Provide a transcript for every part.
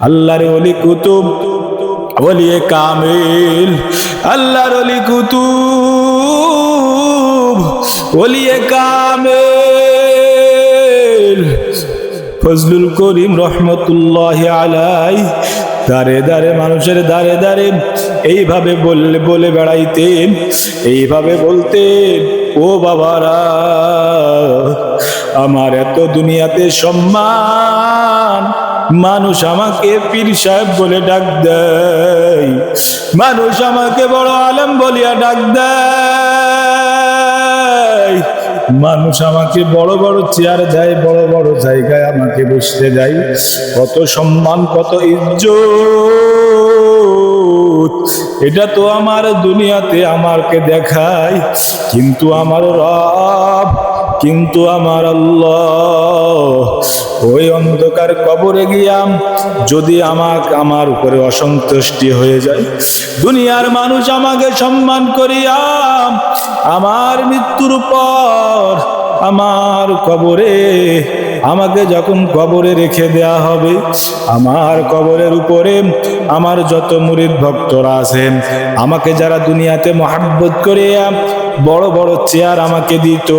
আল্লাহর অলি কুতুব ওলিয়ে কামিল। আল্লাহর অলি কুতুব ওলিয়ে কামিল। ফজলুল করিম রহমতুল্লাহ আলাই দারে দারে মানুষের দারে দারে এইভাবে বললে বলে বেড়াইতেন, এইভাবে বলতেন, ও বাবারা, আমার এত দুনিয়াতে সম্মান মানুষ আমাকে পীর সাহেব বলে ডাক দেয়। মানুষ আমাকে বড় আলম বলিয়া ডাক দেয়। মানুষ আমাকে বড় বড় চেয়ার দেয়, বড় বড় জায়গায় আমাকে বসতে দেয়। কত সম্মান, কত ইজ্জত। এটা তো আমার দুনিয়াতে আমাকে দেখায়। কিন্তু আমার রব কিন্তু আমার আল্লাহ ওই অন্ধকার কবরে গিয়াম যদি আমাকে আমার উপরে অসন্তুষ্টি হয়ে যায়, দুনিয়ার মানুষ আমাকে সম্মান করিয়াম আমার মৃত্যুর পর আমার কবরে, আমাকে যখন কবরে রেখে দেয়া হবে, আমার কবরের উপরে আমার যত মুরিদ ভক্তরা আছেন, আমাকে যারা দুনিয়াতে মহাব্বত করে, বড় বড় চেয়ার আমাকে দিত,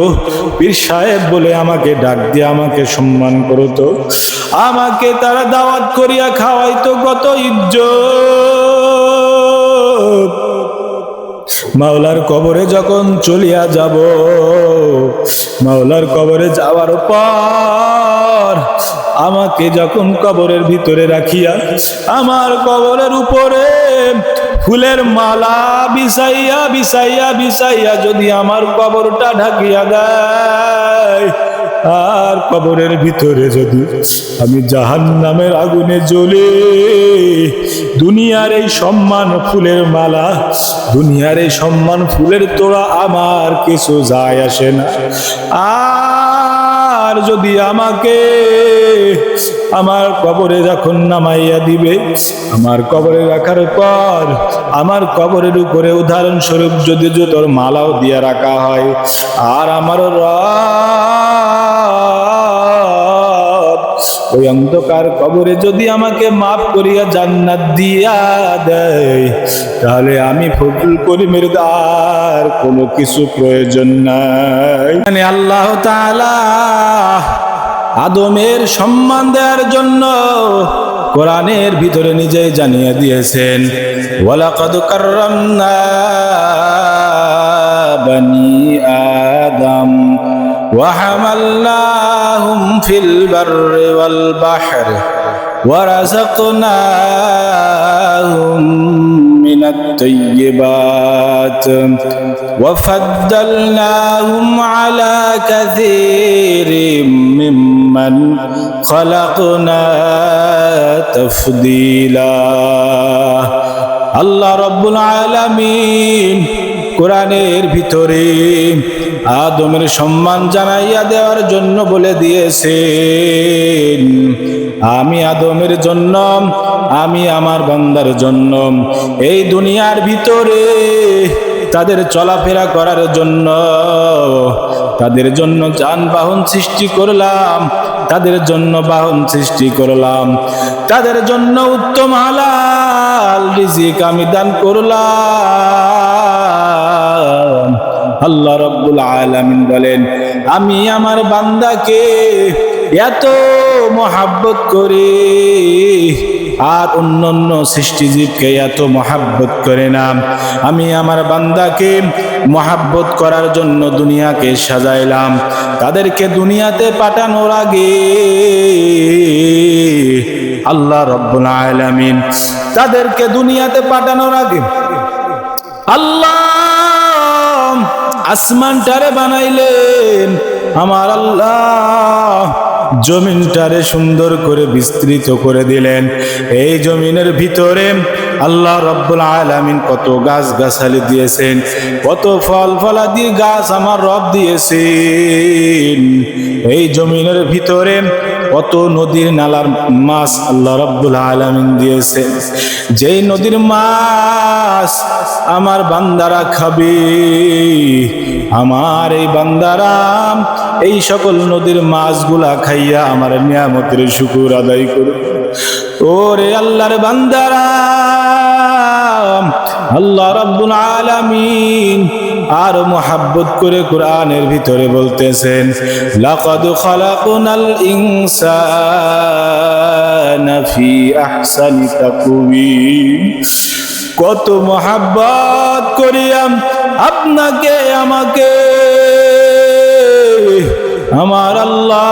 পীর সাহেব বলে আমাকে ডাক দিয়ে আমাকে সম্মান করতো, আমাকে তারা দাওয়াত করিয়া খাওয়াইতো কত ইজ্জত। মাওলার কবরে যখন চলিয়া যাব, মাওলার কবরে যাওয়ার পর আমাকে যখন কবরের ভিতরে রাখিয়া আমার কবরের উপরে ফুলের মালা বিছাইয়া বিছাইয়া বিছাইয়া যদি আমার কবরটা ঢাকিয়া দেয় আর কবরের ভিতরে যদি আমি জাহান নামের আগুনে জ্বলে, দুনিয়ার এই সম্মান ফুলের মালা, দুনিয়ার এই সম্মান ফুলের তোড়া আমার কিছু যায় আসে না। আর যদি আমাকে আমার কবরে যখন নামাইয়া দিবে, আমার কবরে রাখার পর আমার কবরের উপরে উদাহরণস্বরূপ যদি জুতোর মালাও দিয়ে রাখা হয়, আর আমার ওই অন্ধকার কবরে যদি আমাকে মাফ করিয়া জান্নাত দিয়া দেয়, তাহলে আমি ফজল করিমের আর কোনো কিছু প্রয়োজন নাই। মানে আল্লাহ তাআলা আদমের সম্মান দেওয়ার জন্য কোরআনের ভিতরে নিজেই জানিয়ে দিয়েছেন ওয়ালাকাদ কাররামনা বানি আদম وحملناهم في البر والبحر ورزقناهم من الطيبات وفضلناهم على كثير ممن خلقنا تفضيلا আল্লাহ রব্বুল আলামিন কোরআনের ভিতরে আদমের সম্মান জানাইয়া দেওয়ার জন্য বলে দিয়েছেন আমি আদমের জন্য আমি আমার বান্দার জন্য এই দুনিয়ার ভিতরে তাদের চলাফেরা করার জন্য। তাদের জন্য যানবাহন সৃষ্টি করলাম। তাদের জন্য বাহন সৃষ্টি করলাম। তাদের জন্য উত্তম হালাল রিজিক আমি দান করলাম। আল্লাহ রব্বুল আলামিন বলেন, আমি আমার বান্দাকে এত মহাব্বত করি আর অন্য অন্য সৃষ্টিজীবকে এত মহাব্বত করে না। আমি আমার বান্দাকে মহাব্বত করার জন্য দুনিয়াকে সাজাইলাম। তাদেরকে দুনিয়াতে পাঠানোর আগে আল্লাহ রব্বুল আলামিন তাদেরকে দুনিয়াতে পাঠানোর আগে আল্লাহ আসমানটারে বানাইলেন। আমার আল্লাহ জমিনটারে সুন্দর করে বিস্তৃত করে দিলেন। এই জমিনের ভিতরে আল্লাহ রব্বুল আলামিন কত গাছ গাছালি দিয়েছেন, কত ফল ফলাদি গাছ আমার রব দিয়েছেন। এই জমিনের ভিতরে কত নদীর নালার মাছ আল্লাহ রব্বুল আলামিন দিয়েছেন যেই নদীর মাছ আমার বান্দারা খাবে। আমার এই বান্দারা এই সকল নদীর মাছগুলা খাইয়া আমার নিয়ামতের শুকুর আদায় করবে ওরে আল্লাহর বান্দারা, আল্লাহ রাব্বুল আলামিন আর মোহাব্বত করে কোরআনের ভিতরে বলতেছেন, লাকাদ খালাকনাল ইনসানা ফি আহসানি তাকওয়িম। কত মোহাব্বত করিয়াম আপনাকে, আমাকে। আমার আল্লাহ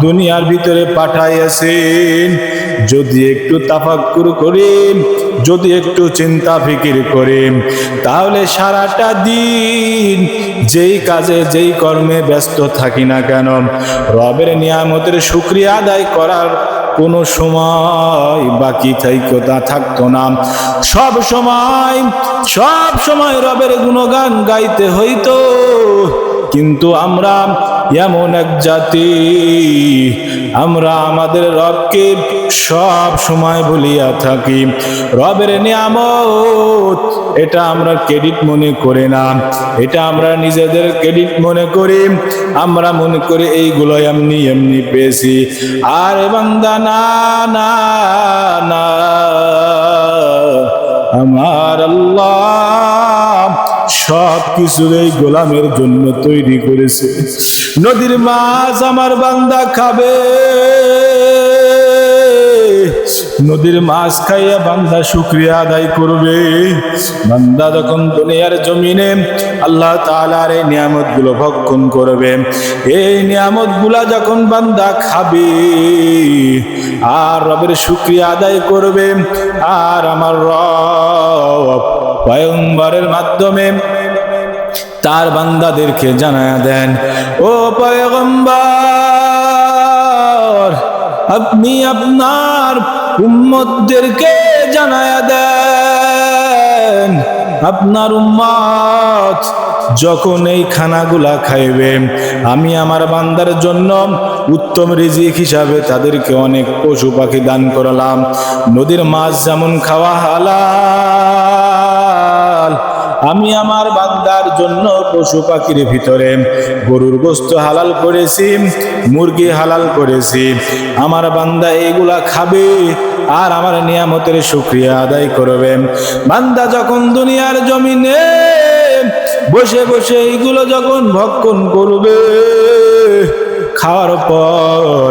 দুনিয়ার ভিতরে পাঠাইয়াছেন। যদি একটু তাফাক্কুর করিম যদি একটু চিন্তা ফিকির করিম তাহলে সারাটা দিন যেই কাজে, যেই কর্মে ব্যস্ত থাকি না কেন? রবের নিয়ামতের শুক্রিয়া আদায় করার কোনো সময় বাকি থাইকো, তা থাকতো না। সব সময় সব সময় রবের গুণগান গাইতে হইতো। কিন্তু আমরা এমন এক জাতি আমরা আমাদের রবকে সব সময় বলিয়া থাকি। রবের নিয়ামত, এটা আমরা ক্রেডিট মনে করে না। এটা আমরা নিজেদের ক্রেডিট মনে করি। আমরা মনে করি এইগুলো এমনি এমনি পেয়েছি। আর না না না, আমার আল্লাহ সব কিছু এই গোলামের জন্য তৈরি করেছে। নদীর মাছ আমার বান্দা খাবে। নদীর মাছ খাইয়া বান্দা শুক্রিয়া আদায় করবে। বান্দা যখন দুনিয়ার জমিনে আল্লাহ তালার এই নিয়ামতগুলো ভক্ষণ করবে, এই নিয়ামতগুলা যখন বান্দা খাবে, আর রবের শুক্রিয়া আদায় করবে, আর আমার রব পয়ম্বরের মাধ্যমে তার বান্দাদেরকে জানায়া দেন, ও পয়গম্বর, আপনি আপনার উম্মতদেরকে জানায়া দেন। আপনার উম্মত যখন এই খানাগুলা খাইবে, আমি আমার বান্দার জন্য উত্তম রিজিক হিসাবে তাদেরকে অনেক পশু পাখি দান করলাম। নদীর মাছ যেমন খাওয়া হালাল আমি আমার বান্দার জন্য পশু পাখির ভিতরে গরুর গোস্ত হালাল করেছি, মুরগি হালাল করেছি। আমার বান্দা এইগুলা খাবে আর আমার নিয়ামতের শুক্রিয়া আদায় করবে। বান্দা যখন দুনিয়ার জমিনে বসে বসে এইগুলো যখন ভক্ষণ করবে, খাওয়ার পর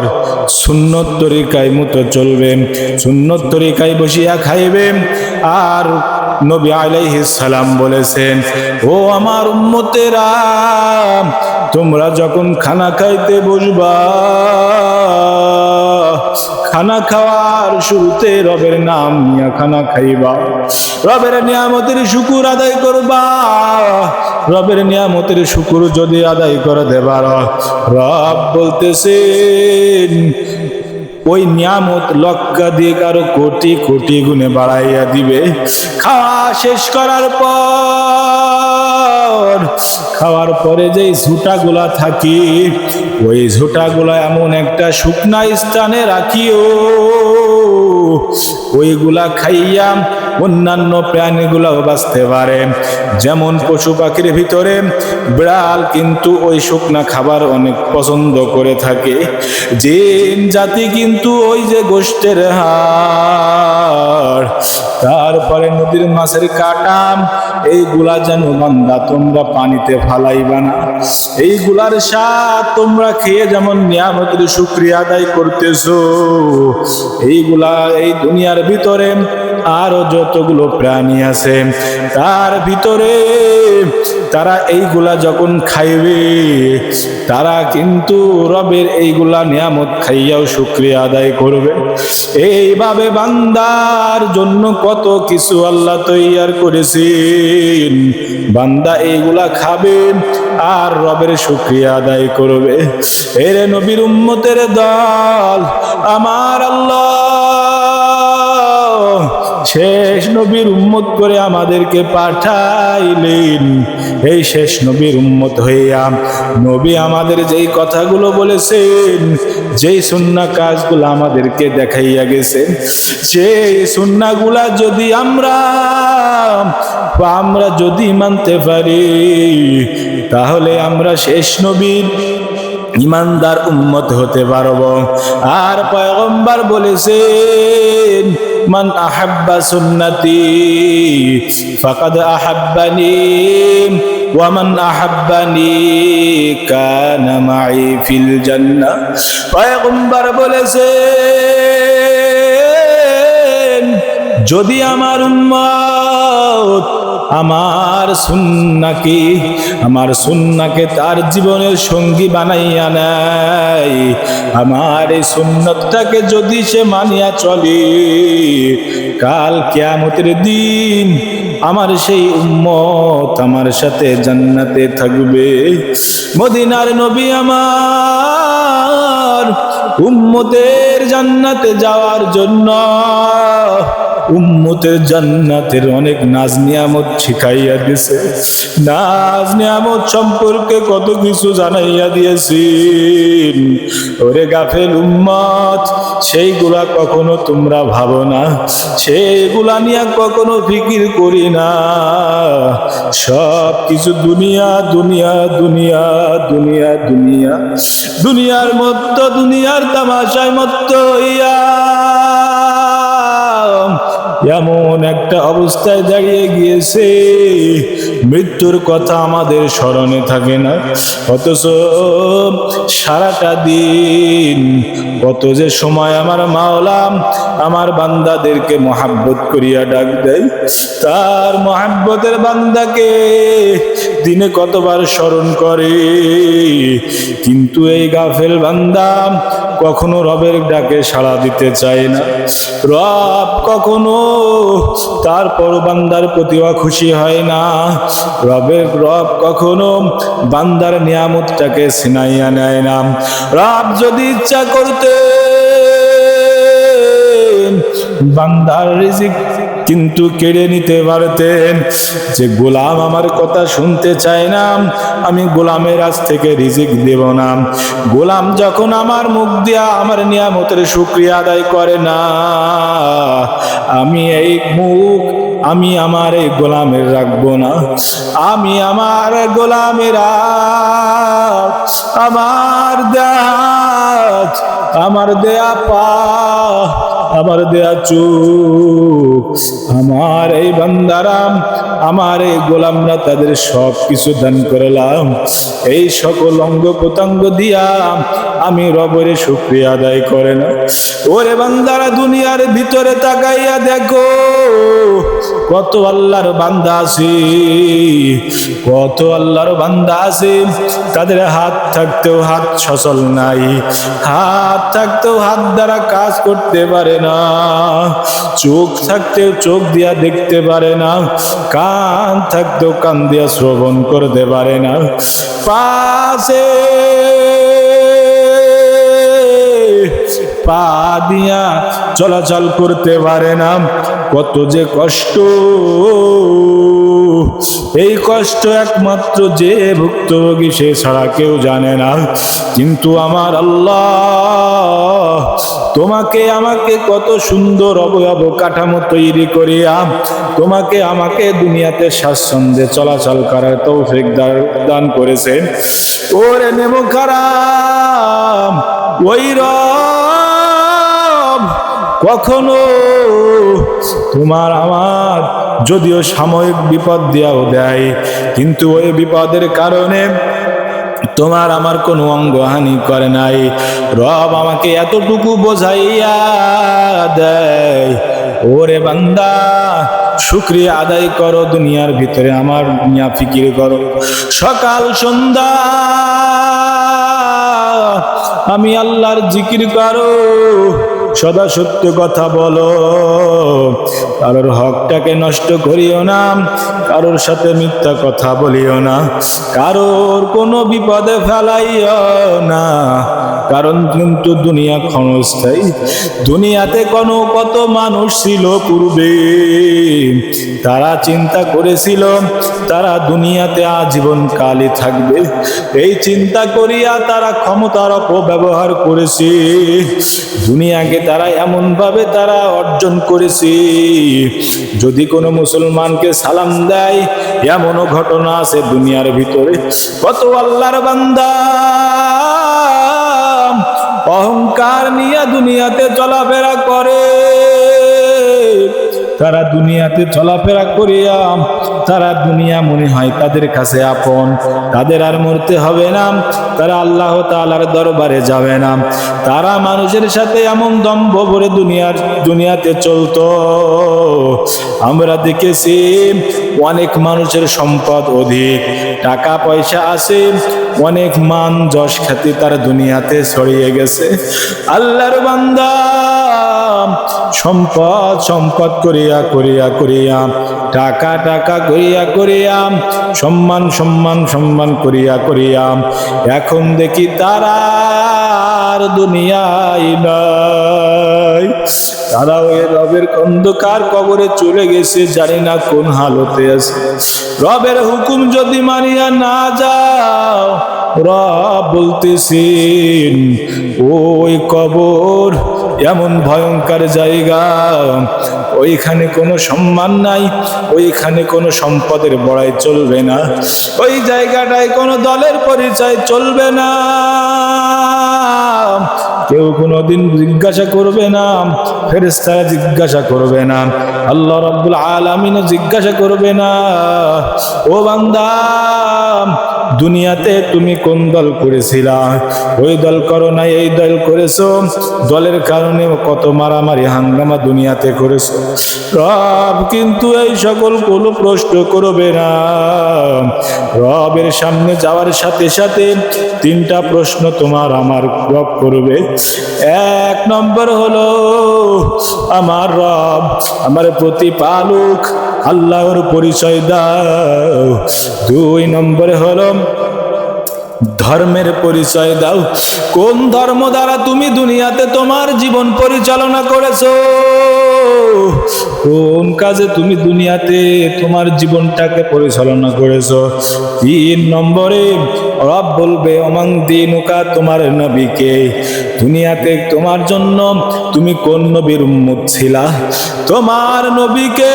সুন্নত তরিকায় মতো চলবে, সুন্নত তরিকায় বসিয়া খাইবে, আর নবী আলাইহিস সালাম বলেছেন, ও আমার উম্মতেরা, তোমরা যখন খানা খাইতে বসবা, খানা খাওয়ার শুরুতে রবের নাম নিয়া খানা খাইবা। রবের নিয়ামতের শুকুর আদায় করবা। রবের নিয়ামতের শুকুর যদি আদায় করে দেবার। রব বলতেছেন ওই নিয়ামত লক্কা দিয়ে কারও কোটি কোটি গুণে বাড়াইয়া দিবে। খাওয়া শেষ করার পর, খাওয়ার পরে যেই ঝুটাগুলা থাকি, ওই ঝুটাগুলা এমন একটা শুকনা স্থানে রাখিও। ওইগুলা খাইয়া অন্যান্য প্রাণীগুলাও বাঁচতে পারে। যেমন পশু পাখির ভিতরে বিড়াল কিন্তু ওই শুকনা খাবার অনেক পছন্দ করে থাকে। জিন জাতি কিন্তু ওই যে গোষ্ঠের হাড়। তারপরে নদীর মাছের কাটাম এইগুলা যেন বান্দা তোমরা পানিতে ফালাইবা না। এইগুলার স্বাদ তোমরা খেয়ে যেমন নিয়ামতের শুক্রিয়া আদায় করতেছো, এইগুলা এই দুনিয়ার ভিতরে আরও যতগুলো প্রাণী আছে, তার ভিতরে তারা এইগুলা যখন খাইবে, তারা কিন্তু রবের এইগুলা নিয়ামত খাইয়াও শুক্রিয়া আদায় করবে। এইভাবে বান্দার জন্য কত কিছু আল্লাহ তৈয়ার করেছেন। বান্দা এইগুলা খাবে আর রবের শুক্রিয়া আদায় করবে। এরে নবীর উম্মতের দল, আমার আল্লাহ শেষ নবীর উম্মত করে আমাদেরকে পাঠাইলেন। এই শেষ নবীর উম্মত হইয়া নবী আমাদের যেই কথাগুলো বলেছেন, যেই সুন্না কাজগুলো আমাদেরকে দেখাইয়া গেছেন, সেই সুন্নাগুলা যদি আমরা আমরা যদি মানতে পারি, তাহলে আমরা শেষ নবীর ইমানদার উম্মত হতে পারব। আর পয়গম্বর বলেছেন মান আহাব্বা সুন্নতি ফাকাদ আহাব্বানি ওয়ামান আহাব্বানি কানা মাই ফিল জান্নাহ পয়গম্বর বলেছে যদি আমার উম্মত আমার সুন্নাকে আমার সুন্নাকে তার জীবনের সঙ্গী বানাইয়া নেয়। আমার এই সুন্নতটাকে যদি সে মানিয়া চলে, কাল কেয়ামতের দিন আমার সেই উম্মত আমার সাথে জান্নাতে থাকবে। মদিনার নবী আমার উম্মতের জান্নাতে যাওয়ার জন্য উম্মতের জান্নাতের অনেক নাজ নিয়ামত শিখাইয়া দিয়েছে নাজ নিয়ামত সম্পর্কে কত কিছু জানাইয়া দিয়েছেন। ওরে গাফেল উম্মত, সেইগুলা কখনো তোমরা ভাবো না। সেইগুলা নিয়ে কখনো ফিকির করি না। সব কিছু দুনিয়া দুনিয়া দুনিয়া দুনিয়া দুনিয়া। দুনিয়ার মত্ত, দুনিয়ার তামাশায় মত্ত হইয়া এমন একটা অবস্থায় দাঁড়িয়ে গিয়েছে। মৃত্যুর কথা আমাদের স্মরণে থাকে না। অথচ সারাটা দিন, কত যে সময় আমার মাওলাম আমার বান্দাদেরকে মহাব্বত করিয়া ডাক দেয়, তার মহাব্বতের বান্দাকে দিনে কতবার স্মরণ করে। কিন্তু এই গাফেল বান্দা কখনো রবের ডাকে সাড়া দিতে চায় না। রব কখনো তারপর বান্দার প্রতিও খুশি হয় না। রবের রব কখনো বান্দার নিয়ামতটাকে সিনাইয়া নেয় না। রব যদি ইচ্ছা করতে বান্দার রিজিক কিন্তু কেড়ে নিতে পারতেন। যে গোলাম আমার কথা শুনতে চায় না, আমি গোলামের কাছ থেকে রিজিক দেব না। গোলাম যখন আমার মুখ দিয়া আমার নিয়ামতের শুক্রিয়া আদায় করে না, আমি এই মুখ আমি আমার এই গোলামের রাখব না। আমি আমার গোলামের আমার দেয়াত, আমার দেয়া পা, আমার দেয়া চোখ আমার এই বান্দারাম আমার এই গোলামরা তাদের সব কিছু দান করলাম। এই সকল অঙ্গ প্রত্যঙ্গ দিয়া আমি রবরে শুক্রিয়া আদায় করে না ওরে বান্দারা, দুনিয়ার ভিতরে তাকাইয়া দেখো, কত আল্লাহর বান্দা আছে, কত আল্লাহর বান্দা আছে। তাদের হাত থাকতেও হাত সচল নাই, হাত থাকতেও হাত দ্বারা কাজ করতে পারে না, চোখ থাকতেও চোখ দিয়া দেখতে পারে না, কান থাকতেও কান দিয়া শ্রবণ করতে পারে না। পাশে, পা দিয়া চলাচল করতে পারে না কত যে কষ্ট। এই কষ্ট একমাত্র যে ভুক্তভোগী, সে ছাড়া কেউ জানে না। কিন্তু আমার আল্লাহ, তোমাকে আমাকে কত সুন্দর অবয়ব কাঠামো তৈরি করিয়া, তোমাকে আমাকে দুনিয়াতে স্বাচ্ছন্দ্যে চলাচল করার তৌফিক দান করেছে। ওরে নেব খারাপ ওই রব কখনো তোমার আমার যদিও সাময়িক বিপদ দিয়াও দেয়, কিন্তু ওই বিপদের কারণে তোমার আমার কোনো অঙ্গহানি করে নাই। রব আমাকে এতটুকু বোঝাইয়া দেয়, ওরে বান্দা, শুক্রিয়া আদায় করো দুনিয়ার ভিতরে আমার মিয়া ফিকির করো। সকাল, সন্ধ্যা, আমি আল্লাহর জিকির করো। সদা সত্য কথা বলো। কারোর হকটাকে নষ্ট করিও না, কারোর সাথে মিথ্যা কথা বলিও না, কারোর কোনো বিপদে ফেলাইও না। কারণ কিন্তু দুনিয়া ক্ষণস্থায়ী, দুনিয়াতে কোনো কত মানুষ ছিল পূর্বে। তারা চিন্তা করেছিল, তারা দুনিয়াতে আজীবন কালই থাকবে। এই চিন্তা করিয়া তারা ক্ষমতার অপব্যবহার করেছে। দুনিয়াকে তারা এমন ভাবে তারা অর্জন করেছে। যদি কোনো মুসলমানকে সালাম দেয়, এমনও ঘটনা আছে দুনিয়ার ভিতরে। কত আল্লাহর বান্দা। অহংকার নিয়ে দুনিয়াতে চলাফেরা করে। তারা দুনিয়াতে চলাফেরা করিয়া, তারা দুনিয়া মনে হয় তাদের কাছে আপন। তাদের আর মরতে হবে না। তারা আল্লাহ তাআলার দরবারে যাবে না। তারা মানুষের সাথে এমন দম্ভ ভরে দুনিয়ার, দুনিয়াতে চলতো। আমরা দেখেছি অনেক মানুষের সম্পদ অধিক, টাকা পয়সা আছে, অনেক মান যশ খ্যাতি তার দুনিয়াতে ছড়িয়ে গেছে। আল্লাহর বান্দা সম্পদ সম্পদ করিয়া করিয়া করিয়া। টাকা টাকা করিয়া করিয়া সম্মান সম্মান সম্মান করিয়া করিয়া এখন দেখি তারা দুনিয়ায় নাই। তারা ওই রবের অন্ধকার কবরে চলে গেছে, জানি না কোন হালতে আছে। রবের হুকুম যদি মানিয়া না যাও, রব বলতেছেন, ওই কবর এমন ভয়ঙ্কর জায়গা ওইখানে কোনো সম্মান নাই, ওইখানে কোনো সম্পদের বড়াই চলবে না। ওই জায়গাটায় কোনো দলের পরিচয় চলবে না। কেউ কোনোদিন জিজ্ঞাসা করবে না ফেরেস্তারা জিজ্ঞাসা করবে না, আল্লাহ রাব্বুল আলামিনও জিজ্ঞাসা করবে না। ও বান্দা দুনিয়াতে তুমি কোন দল করেছিলা? ওই দল করো না এই দল করেছ। দলের কারণে কত মারামারি, হাঙ্গামা দুনিয়াতে করেছ। রব কিন্তু এই সকল কোনো প্রশ্ন করবে না। রবের সামনে যাওয়ার সাথে সাথে তিনটা প্রশ্ন তোমার আমার রব করবে। এক নম্বর হলো, আমার রব, আমার প্রতিপালক আল্লাহর পরিচয় দাও। দুই নম্বরে হলো ধর্মের পরিচয় দাও। কোন ধর্ম দ্বারা তুমি দুনিয়াতে তোমার জীবন পরিচালনা করেছ? কোন কাজে তুমি দুনিয়াতে তোমার জীবনটাকে পরিচালনা করেছ? তিন নম্বরে, রব বলবে অমাং দিনুকা, তোমার নবীকে। দুনিয়াতে তোমার জন্য তুমি কোন নবীর উম্মত ছিলা? তোমার নবীকে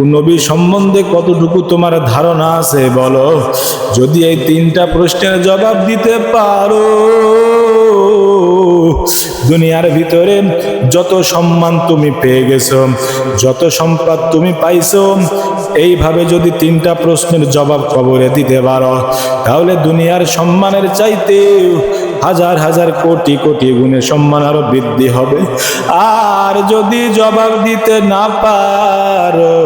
নবী সম্বন্ধে কতটুকু তোমার ধারণা আছে বলো? যদি এই তিনটা প্রশ্নের জবাব দিতে পারো। দুনিয়ার ভিতরে যত সম্মান তুমি পেয়ে গেছো, যত সম্পদ তুমি পাইছো, এইভাবে যদি তিনটা প্রশ্নের জবাব কবরে দিতে পারো, তাহলে দুনিয়ার সম্মানের চাইতে হাজার হাজার কোটি কোটি গুণে সম্মান আরও বৃদ্ধি হবে। আর যদি জবাব দিতে না পারো,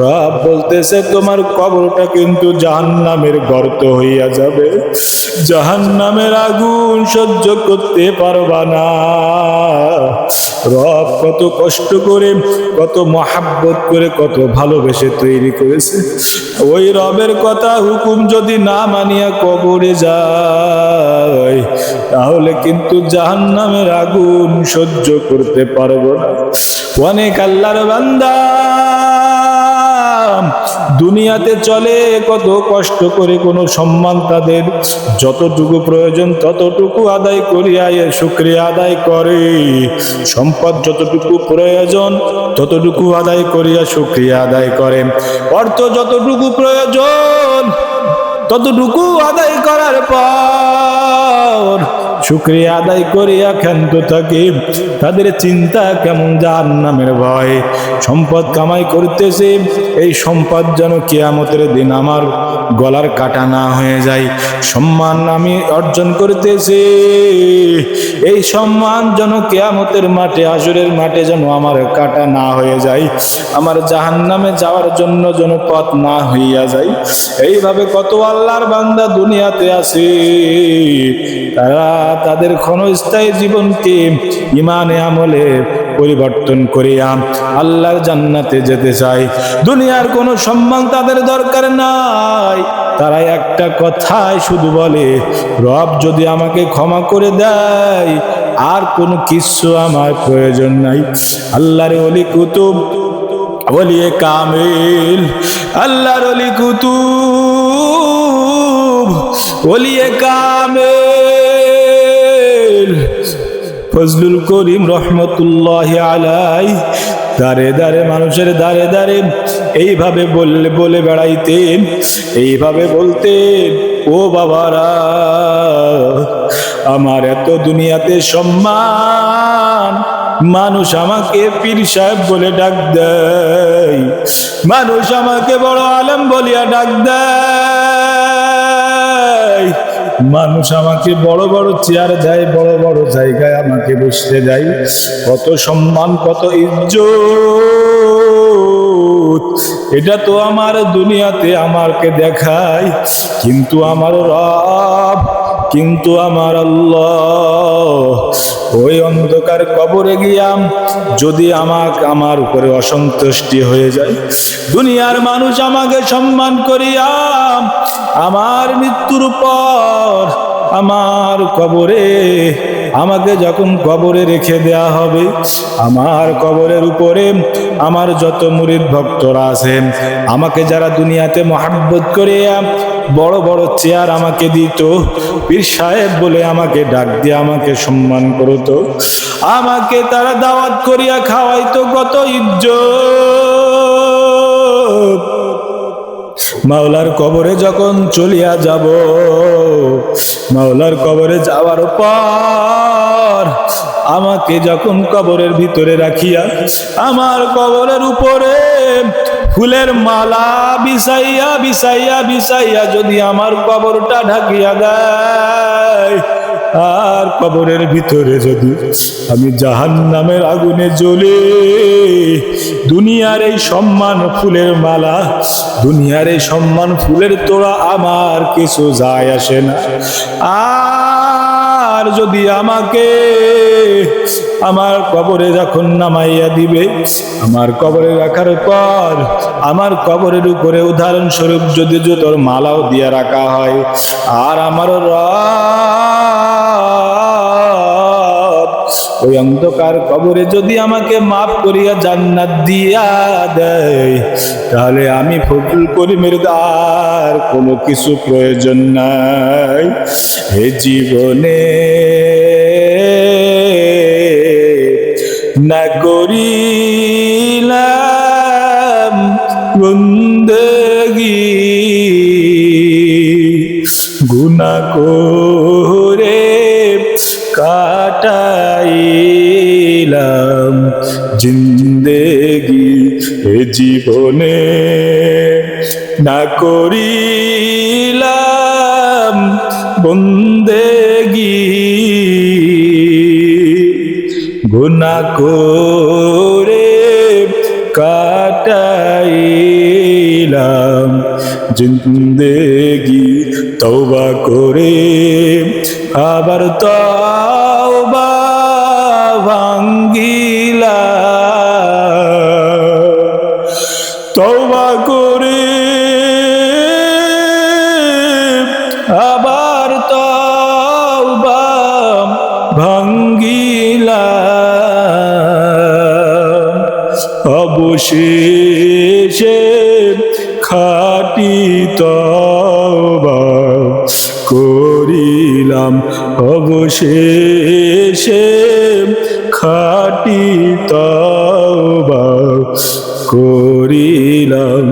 রব বলতেছে তোমার কবরটা কিন্তু জাহান্নামের গর্ত হইয়া যাবে। জাহান্নামের আগুন সহ্য করতে পারবা রব কত কষ্ট করে, কত মহাব্বত করে, কত ভালোবেসে তৈরি করেছে। ওই রবের কথা হুকুম যদি না মানিয়া কবরে যায়, তাহলে কিন্তু জাহান্নামের আগুন সহ্য করতে পারব না। অনেক আল্লাহর বান্দা দুনিয়াতে চলে, কত কষ্ট করে কোনো সম্মান তাদের যতটুকু প্রয়োজন ততটুকু আদায় করিয়া এ শুক্রিয়া আদায় করে। সম্পদ যতটুকু প্রয়োজন ততটুকু আদায় করিয়া শুক্রিয়া আদায় করে। অর্থ যতটুকু প্রয়োজন ততটুকু আদায় করার পর শুক্রিয়া আদায় করিয়া ক্ষান্ত থাকে। তাদের চিন্তা কেমন যার নামের ভয়। সম্পদ কামাই করতেছে, এই সম্পদ যেন কেয়ামতের দিন আমার গলার কাটা না হয়ে যায়। সম্মান আমি অর্জন করতেছি, এই সম্মান যেন কেয়ামতের মাঠে আসরের মাঠে যেন আমার কাটা না হয়ে যায়। আমার জাহান নামে যাওয়ার জন্য যেন পথ না হইয়া যায়। এইভাবে কত আল্লাহর বান্দা দুনিয়াতে আছে। তারা তাদের ক্ষণস্থায়ী জীবনকে ইমানে আমলে পরিবর্তন করিয়া আল্লাহর জান্নাতে যেতে চাই দুনিয়ার কোনো সম্মান তাদের দরকার নাই। তারা একটা কথাই শুধু বলে, রব যদি আমাকে ক্ষমা করে দেয়, আর কোনো কিছু আমার প্রয়োজন নাই। আল্লাহর অলি কুতুব ওলিয়ে কামিল। আল্লাহর অলি কুতুব ওলিয়ে কামিল। ফজলুল করিম রহমতুল্লাহ আলাই দারে দারে মানুষের দারে দারে এইভাবে বললে বলে বেড়াইতেন, এইভাবে বলতেন, ও বাবারা, আমার এত দুনিয়াতে সম্মান, মানুষ আমাকে পীর সাহেব বলে ডাক দেয়, মানুষ আমাকে বড় আলম বলিয়া ডাক দেয় মানুষ আমাকে বড় বড় চেয়ার দেয়, বড় বড় জায়গায় আমাকে বসতে দেয়। কত সম্মান, কত ইজ্জত। এটা তো আমার দুনিয়াতে আমাকে দেখায়, কিন্তু আমার রব কিন্তু আমার আল্লাহ ওই অন্ধকার কবরে গিয়াম যদি আমাক আমার উপরে অসন্তুষ্টি হয়ে যায়, দুনিয়ার মানুষ আমাকে সম্মান করিয়াম আমার মৃত্যুর পর আমার কবরে আমাকে যখন কবরে রেখে দেয়া হবে, আমার কবরের উপরে আমার যত মুরিদ ভক্তরা আছেন, আমাকে যারা দুনিয়াতে মহাব্বত করিয়া বড় বড় চেয়ার আমাকে দিত, পীর সাহেব বলে আমাকে ডাক দিয়ে আমাকে সম্মান করতো, আমাকে তারা দাওয়াত করিয়া খাওয়াইতো কত ইজ্জত। মাওলার কবরে যখন চলিয়া যাব, মাওলার কবরে যাওয়ার পর আমাকে যখন কবরের ভিতরে রাখিয়া আমার কবরের উপরে ফুলের মালা বিছাইয়া বিছাইয়া বিছাইয়া যদি আমার কবরটা ঢাকিয়া দেয় আর কবরের ভিতরে যদি আমি জাহান নামের আগুনে জ্বলে, দুনিয়ার এই সম্মান ফুলের মালা, দুনিয়ার এই সম্মান ফুলের তোড়া আমার কিছু যায় আসে না। আর যদি আমাকে আমার কবরে যখন নামাইয়া দিবে, আমার কবরে রাখার পর আমার কবরের উপরে উদাহরণস্বরূপ যদি জুতোর মালাও দিয়ে রাখা হয়, আর আমার রব ওই অন্ধকার কবরে যদি আমাকে মাফ করিয়া জান্নাত দিয়া দেয়, তাহলে আমি ফজল করিমের আর কোনো কিছু প্রয়োজন নাই। হে জীবনে না করিলাম বন্দগি করে জীবনে না করিলাম বন্দেগি গুনা করে কাটাইলাম জিন্দেগি তওবা করে আবার তওবা তওবা করে। আবার তওবা ভাঙ্গিলা অবশেষে খাটি তবা করিলাম। অবশেষে খাটি তবা করিলাম।